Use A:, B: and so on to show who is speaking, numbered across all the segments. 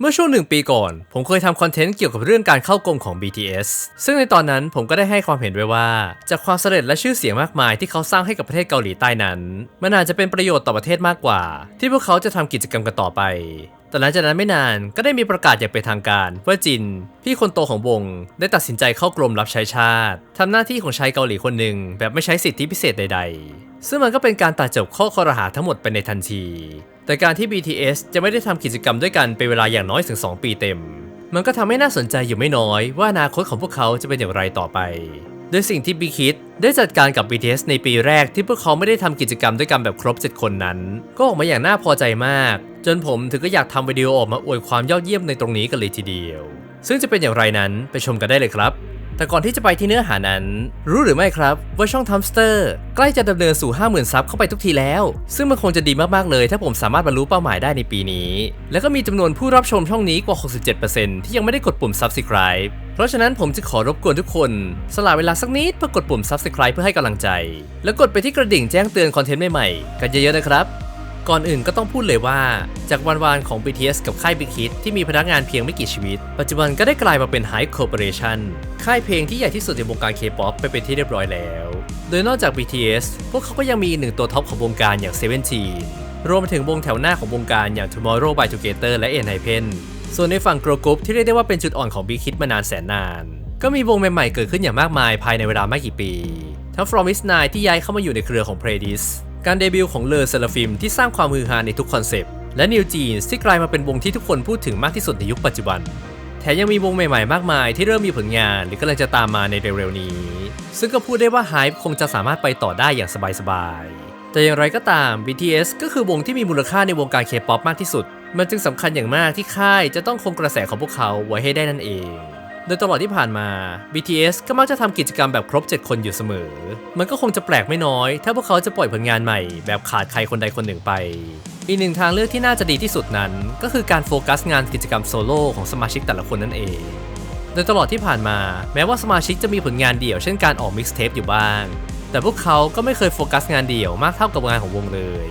A: เมื่อช่วงหนึ่งปีก่อน ผมเคยทำคอนเทนต์เกี่ยวกับเรื่องการเข้ากรมของ BTS ซึ่งในตอนนั้นผมก็ได้ให้ความเห็นไว้ว่า จากความสำเร็จและชื่อเสียงมากมายที่เขาสร้างให้กับประเทศเกาหลีใต้นั้น มันอาจจะเป็นประโยชน์ต่อประเทศมากกว่า ที่พวกเขาจะทำกิจกรรมกันต่อไปแต่หลังจากนั้นไม่นานก็ได้มีประกาศอย่างเป็นทางการว่าจิน พี่คนโตของวงได้ตัดสินใจเข้ากรมรับใช้ชาติทำหน้าที่ของชายเกาหลีคนหนึ่งแบบไม่ใช้สิทธิพิเศษใด ๆ ซึ่งมันก็เป็นการตัดจบข้อคอรหาทั้งหมดไปในทันที แต่การที่ BTS จะไม่ได้ทำกิจกรรมด้วยกันเป็นเวลาอย่างน้อยถึง 2 ปีเต็ม มันก็ทำให้น่าสนใจอยู่ไม่น้อย ว่าอนาคตของพวกเขาจะเป็นอย่างไรต่อไป โดยสิ่งที่ b ีคิดได้จัดการกับ BTS ในปีแรกที่พวกเขาไม่ได้ทำกิจกรรมด้วยกันแบบครบ 7 คนนั้น ก็ออกมาอย่างน่าพอใจมาก จนผมถึงก็อยากทำวิดีโอออกมาอวยความยอดเยี่ยมในตรงนี้กันเลยทีเดียว ซึ่งจะเป็นอย่างไรนั้นไปชมกันได้เลยครับ แต่ก่อนที่จะไปที่เนื้อหานั้น รู้หรือไม่ครับ ว่าช่องทัมสเตอร์ใกล้จะดำเนินสู่ 50,000 ซับเข้าไปทุกทีแล้ว ซึ่งมันคงจะดีมากๆเลย ถ้าผมสามารถบรรลุเป้าหมายได้ในปีนี้ และก็มีจำนวนผู้รับชมช่องนี้กว่า 67%ที่ยังไม่ได้กดปุ่ม Subscribe เพราะฉะนั้นผมจะขอรบกวนทุกคน สละเวลาสักนิดเพื่อกดปุ่ม Subscribe เพื่อให้กำลังใจ แล้วกดไปที่กระดิ่งแจ้งเตือนคอนเทนต์ใหม่ๆกันเยอะๆนะครับ ก่อนอื่นก็ต้องพูดเลยว่า จากวันวานของ BTS กับค่าย Big Hit ที่มีพนักงานเพียงไม่กี่ชีวิต ปัจจุบันก็ได้กลายมาเป็น Hype Corporation ค่ายเพลงที่ใหญ่ที่สุดในวงการ K-POP ไปเป็นที่เรียบร้อยแล้ว โดยนอกจาก BTS พวกเขาก็ยังมีอีกหนึ่งตัวท็อปของวงการอย่าง Seventeen รวมถึงวงแถวหน้าของวงการอย่าง Tomorrow by Together และ ENHYPEN ส่วนในฝั่ง Girl Group ที่เรียกได้ว่าเป็นจุดอ่อนของ Big Hit มานานแสนนาน ก็มีวงใหม่ๆเกิดขึ้นอย่างมากมายภายในเวลาไม่กี่ปี ทั้ง From Is Nine ที่ย้ายเข้ามาอยู่ในเครือของ Predis การเดบิวต์ของเลอเซลฟิมที่สร้างความฮือฮาในทุกคอนเซปต์และ New Jeans ที่กลายมาเป็นวงที่ทุกคนพูดถึงมากที่สุดในยุคปัจจุบัน แถมยังมีวงใหม่ๆ มากมายที่เริ่มมีผลงานหรือกำลังจะตามมาในเร็วๆนี้ ซึ่งก็พูดได้ว่า Hype คงจะสามารถไปต่อได้อย่างสบายๆ แต่อย่างไรก็ตาม BTS ก็คือวงที่มีมูลค่าในวงการ K-POP มากที่สุด มันจึงสำคัญอย่างมากที่ค่ายจะต้องคงกระแสของพวกเขาไว้ให้ได้นั่นเอง โดยตลอดที่ผ่านมา BTS ก็มักจะทำกิจกรรมแบบครบ 7 คนอยู่เสมอ มันก็คงจะแปลกไม่น้อย ถ้าพวกเขาจะปล่อยผลงานใหม่ แบบขาดใครคนใดคนหนึ่งไป อีกหนึ่งทางเลือกที่น่าจะดีที่สุดนั้น ก็คือการโฟกัสงานกิจกรรมโซโล่ของสมาชิกแต่ละคนนั่นเอง โดยตลอดที่ผ่านมา แม้ว่าสมาชิกจะมีผลงานเดี่ยวเช่นการออกมิกซ์เทปอยู่บ้าง แต่พวกเขาก็ไม่เคยโฟกัสงานเดี่ยวมากเท่ากับงานของวงเลย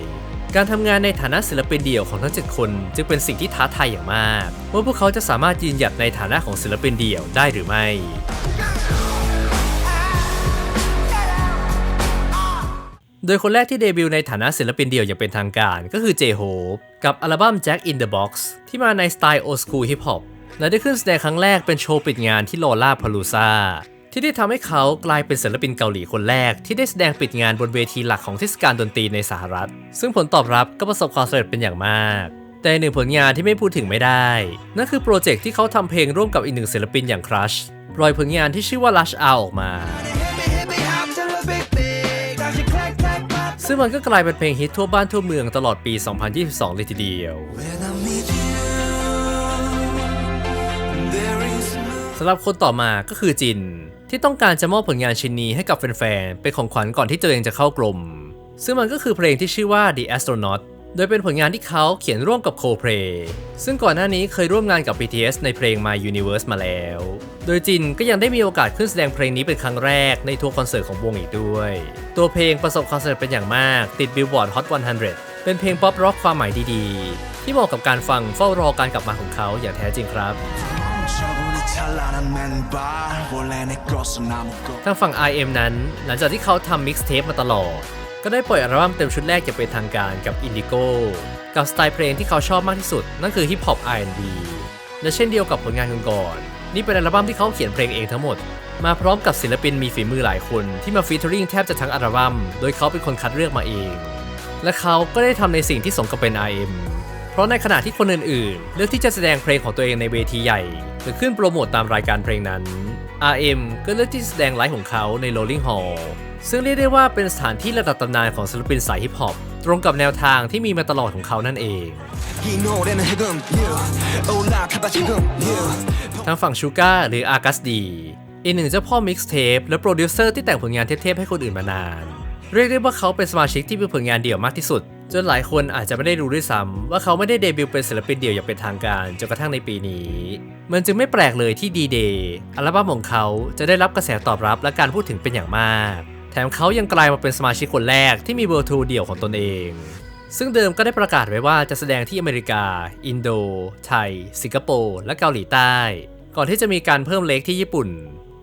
A: การทำงานในฐานะศิลปินเดี่ยวของทั้ง 7 คน จึงเป็นสิ่งที่ท้าทายอย่างมาก ว่าพวกเขาจะสามารถยืนหยัดในฐานะของศิลปินเดี่ยวได้หรือไม่โดยคนแรกที่เดบิวต์ในฐานะศิลปินเดี่ยวอย่างเป็นทางการก็คือ J-Hope กับอัลบั้ม Jack in the Box ที่มาในสไตล์ Old School Hip Hop และได้ขึ้นแสดงครั้งแรกเป็นโชว์ปิดงานที่โลลาพาลูซา ที่ได้ทำให้เขากลายเป็นศิลปินเกาหลีคนแรก ที่ได้แสดงปิดงานบนเวทีหลักของเทศกาลดนตรีในสหรัฐ ซึ่งผลตอบรับก็ประสบความสำเร็จเป็นอย่างมากแต่หนึ่งผลงานที่ไม่พูดถึงไม่ได้ นั่นคือโปรเจกต์ที่เขาทำเพลงร่วมกับอีกหนึ่งศิลปินอย่าง Crush ปล่อยผลงานที่ชื่อว่า Lush Hour ออกมา ซึ่งมันก็กลายเป็นเพลงฮิตทั่วบ้านทั่วเมืองตลอดปี 2022 เลยทีเดียวสำหรับคนต่อมาก็คือจิน ที่ต้องการจะมอบผลงานชิ้นนี้ให้กับแฟนๆ เป็นของขวัญก่อนที่ตัวเองจะเข้ากลม ซึ่งมันก็คือเพลงที่ชื่อว่า The Astronaut โดยเป็นผลงานที่เขาเขียนร่วมกับ Coldplay ซึ่งก่อนหน้านี้เคยร่วมงานกับ BTS ในเพลง My Universe มาแล้ว โดยจินก็ยังได้มีโอกาสขึ้นแสดงเพลงนี้เป็นครั้งแรกในทัวร์คอนเสิร์ตของวงอีกด้วย ตัวเพลงประสบความสำเร็จเป็นอย่างมาก ติด Billboard Hot 100 เป็นเพลงป๊อปร็อกความหมายดีๆ ที่เหมาะกับการฟังเฝ้ารอการกลับมาของเขาอย่างแท้จริงครับ ทางฝั่ง IM นั้น หลังจากที่เขาทำมิกซ์เทปมาตลอด ก็ได้ปล่อยอัลบั้มเต็มชุดแรกอย่างเป็นทางการกับ Indigo กับสไตล์เพลงที่เขาชอบมากที่สุด นั่นคือ Hip Hop R&B และเช่นเดียวกับผลงานก่อนๆนี่เป็นอัลบั้มที่เขาเขียนเพลงเองทั้งหมด มาพร้อมกับศิลปินมีฝีมือหลายคนที่มาฟีเจอริงแทบจะทั้งอัลบั้มโดยเขาเป็นคนคัดเลือกมาเอง และเขาก็ได้ทำในสิ่งที่สมกับเป็น RM เพราะในขณะที่คนอื่นๆ เลือกที่จะแสดงเพลงของตัวเองในเวทีใหญ่ หรือขึ้นโปรโมตตามรายการเพลงนั้น RM ก็เลือกที่แสดงไลฟ์ของเขาใน Rolling Hall ซึ่งเรียกได้ว่าเป็นสถานที่ระดับตำนานของศิลปินสายฮิปฮอปตรงกับแนวทางที่มีมาตลอดของเขานั่นเองทางฝั่งชูก้าหรืออากัสดีอีกหนึ่งเจ้าพ่อมิกซ์เทปและโปรดิวเซอร์ที่แต่งผลงานเทพๆให้คนอื่นมานาน เรียกได้ว่าเขาเป็นสมาชิกที่มีผลงานเดี่ยวมากที่สุด จนหลายคนอาจจะไม่ได้รู้ด้วยซ้ำว่าเขาไม่ได้เดบิวต์เป็นศิลปินเดี่ยวอย่างเป็นทางการจนกระทั่งในปีนี้ มันจึงไม่แปลกเลยที่ดีเดย์อัลบั้มของเขาจะได้รับกระแสตอบรับและการพูดถึงเป็นอย่างมาก แถมเขายังกลายมาเป็นสมาชิกคนแรกที่มีเบอร์ทรเดี่ยวของตนเอง ซึ่งเดิมก็ได้ประกาศไว้ว่าจะแสดงที่อเมริกา อินโด ไทย สิงคโปร์และเกาหลีใต้ ก่อนที่จะมีการเพิ่มเล็กที่ญี่ปุ่น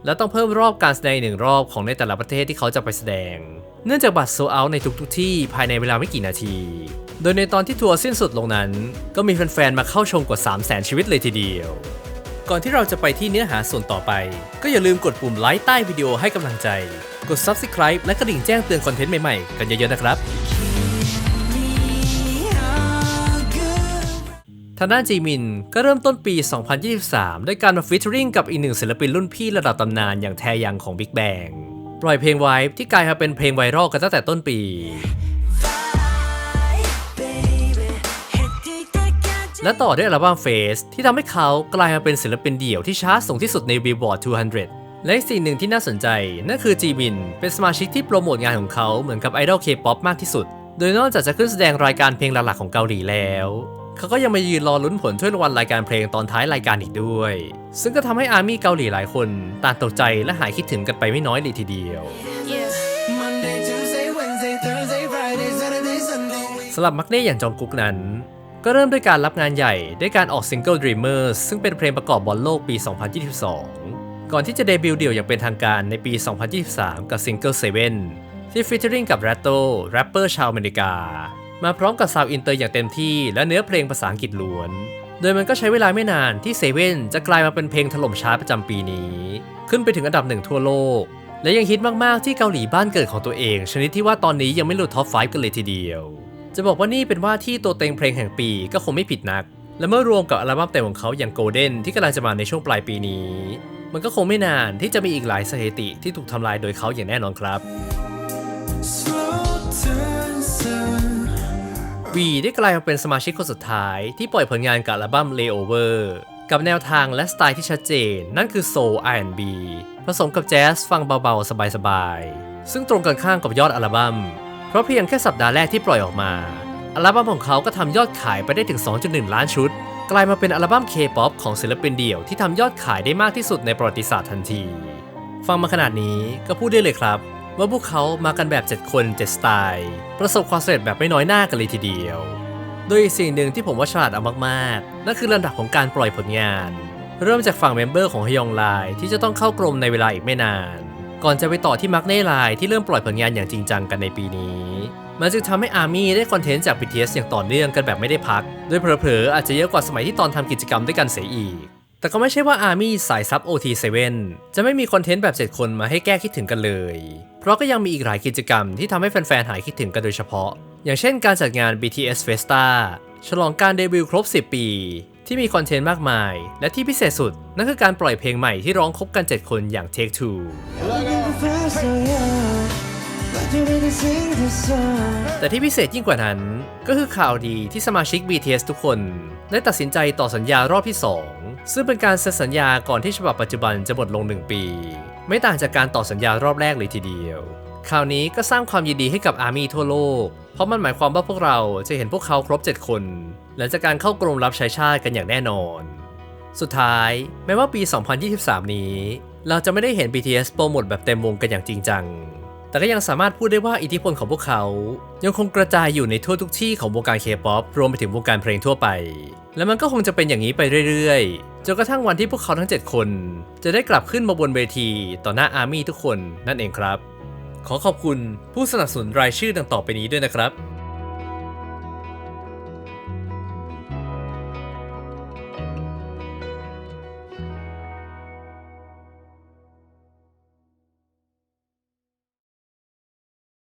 A: และต้องเพิ่มรอบการแสดงอีกหนึ่งรอบของในแต่ละประเทศที่เขาจะไปแสดง เนื่องจากบัตรโซเอาในทุกๆที่ภายในเวลาไม่กี่นาที โดยในตอนที่ทัวร์สิ้นสุดลงนั้น ก็มีแฟนๆ มาเข้าชมกว่า 3 0 0 0 0 0 ชีวิตเลยทีเดียว ก่อนที่เราจะไปที่เนื้อหาส่วนต่อไป ก็อย่าลืมกดปุ่มไลค์ใต้วิดีโอให้กำลังใจ กด Subscribe และกระดิ่งแจ้งเตือนคอนเทนต์ใหม่ๆ กันเยอะๆ นะครับ ทางด้านจีมินก็เริ่มต้นปี 2023 ด้วยการมาฟิชเชอริงกับอีกหนึ่งศิลปินรุ่นพี่ระดับตำนานอย่างแทยังของ Big Bang ปล่อยเพลงไวท์ที่กลายมาเป็นเพลงไวรัลกันตั้งแต่ต้นปีและต่อด้วยอัลบั้ม Face ที่ทำให้เขากลายมาเป็นศิลปินเดี่ยวที่ชาร์ตสูงที่สุดใน Billboard 200 และสิ่งหนึ่งที่น่าสนใจ นั่นคือจีมิน เป็นสมาชิกที่โปรโมทงานของเขาเหมือนกับไอดอลเคป๊อปมากที่สุด โดยนอกจากจะขึ้นแสดงรายการเพลงหลักๆของเกาหลีแล้ว เขาก็ยังมายืนรอลุ้นผลถ้วยรางวัลรายการเพลงตอนท้ายรายการอีกด้วย ซึ่งก็ทำให้อาร์มี่เกาหลีหลายคนต่างตกใจและหายคิดถึงกันไปไม่น้อยเลยทีเดียว
B: Monday, Tuesday, Wednesday, Thursday, Friday, Saturday, Sunday.
A: สำหรับมักเน่อย่างจองกุ๊กนั้น ก็เริ่มด้วยการรับงานใหญ่ด้วยการออกซิงเกิล Dreamers ซึ่งเป็นเพลงประกอบบอลโลกปี 2022 ก่อนที่จะเดบิวต์เดี่ยวอย่างเป็นทางการในปี 2023 กับซิงเกิล7ที่ฟีเจอริงกับ r a t t o แรปเปอร์ชาวอเมริกา มาพร้อมกับซาวอินเตอร์อย่างเต็มที่และเนื้อเพลงภาษาอังกฤษล้วน โดยมันก็ใช้เวลาไม่นานที่เซเว่นจะกลายมาเป็นเพลงถล่มชาร์ตประจำปีนี้ ขึ้นไปถึงอันดับหนึ่งทั่วโลก และยังฮิตมากๆที่เกาหลีบ้านเกิดของตัวเอง ชนิดที่ว่าตอนนี้ยังไม่หลุดท็อป5กันเลยทีเดียว จะบอกว่านี่เป็นว่าที่ตัวเต็งเพลงแห่งปีก็คงไม่ผิดนัก และเมื่อรวมกับอัลบั้มเต็มของเขาอย่าง Golden ที่กำลังจะมาในช่วงปลายปีนี้ มันก็คงไม่นานที่จะมีอีกหลายสถิติที่ถูกทำลายโดยเขาอย่างแน่นอนครับ
B: Slow turn, sun.
A: วีได้กลายมาเป็นสมาชิกคนสุดท้ายที่ปล่อยผลงานกับอัลบั้ม Layover กับแนวทางและสไตล์ที่ชัดเจน นั่นคือ Soul R&B ผสมกับแจ๊สฟังเบาๆ สบายๆ ซึ่งตรงกันข้ามกับยอดอัลบั้ม เพราะเพียงแค่สัปดาห์แรกที่ปล่อยออกมา อัลบั้มของเขาก็ทำยอดขายไปได้ถึง 2.1 ล้านชุด กลายมาเป็นอัลบั้ม K-POP ของศิลปินเดี่ยวที่ทำยอดขายได้มากที่สุดในประวัติศาสตร์ทันที ฟังมาขนาดนี้ก็พูดได้เลยครับ ว่าพวกเขามากันแบบ 7 คน 7 สไตล์ ประสบความสำเร็จแบบไม่น้อยหน้ากันเลยทีเดียว โดยอีกสิ่งหนึ่งที่ผมว่าฉลาดเอามากๆ นั่นคือลำดับของการปล่อยผลงาน เริ่มจากฝั่งเมมเบอร์ของฮยองไลที่จะต้องเข้ากรมในเวลาอีกไม่นาน ก่อนจะไปต่อที่มักเน่ไลที่เริ่มปล่อยผลงานอย่างจริงจังกันในปีนี้ มันจึงทำให้อาร์มี่ได้คอนเทนต์จาก BTS อย่างต่อเนื่องกันแบบไม่ได้พัก โดยเผลอๆอาจจะเยอะกว่าสมัยที่ตอนทำกิจกรรมด้วยกันเสียอีก แต่ก็ไม่ใช่ว่าอาร์มี่สายซับ OT7 จะไม่มีคอนเทนต์แบบ 7 คนมาให้แก้คิดถึงกันเลย เพราะก็ยังมีอีกหลายกิจกรรมที่ทำให้แฟนๆ หายคิดถึงกันโดยเฉพาะ อย่างเช่นการจัดงาน BTS Festa ฉลองการเดบิวต์ครบ 10 ปี ที่มีคอนเทนต์มากมาย และที่พิเศษสุด นั่นคือการปล่อยเพลงใหม่ที่ร้องครบกัน 7 คนอย่าง Take Two แต่ที่พิเศษยิ่งกว่านั้น ก็คือข่าวดีที่สมาชิก BTS ทุกคน ได้ตัดสินใจต่อสัญญารอบที่ 2 ซึ่งเป็นการเซ็นสัญญาก่อนที่ฉบับปัจจุบันจะหมดลง 1 ปี ไม่ต่างจากการต่อสัญญารอบแรกเลยทีเดียวข่าวนี้ก็สร้างความยินดีให้กับอาร์มี่ทั่วโลก เพราะมันหมายความว่าพวกเราจะเห็นพวกเขาครบ 7 คน หลังจากการเข้ากรมรับใช้ชาติกันอย่างแน่นอน สุดท้าย แม้ว่าปี 2023 นี้ เราจะไม่ได้เห็น BTS โปรโมทแบบเต็มวงกันอย่างจริงจัง แต่ก็ยังสามารถพูดได้ว่าอิทธิพลของพวกเขา ยังคงกระจายอยู่ในทั่วทุกที่ของวงการเคป๊อปรวมไปถึงวงการเพลงทั่วไป และมันก็คงจะเป็นอย่างนี้ไปเรื่อยๆ จนกระทั่งวันที่พวกเขาทั้ง 7 คน จะได้กลับขึ้นมาบนเวที ต่อหน้าอาร์มี่ทุกคนนั่นเองครับ ขอขอบคุณผู้สนับสนุนรายชื่อดังต่อไปนี้ด้วยนะครับ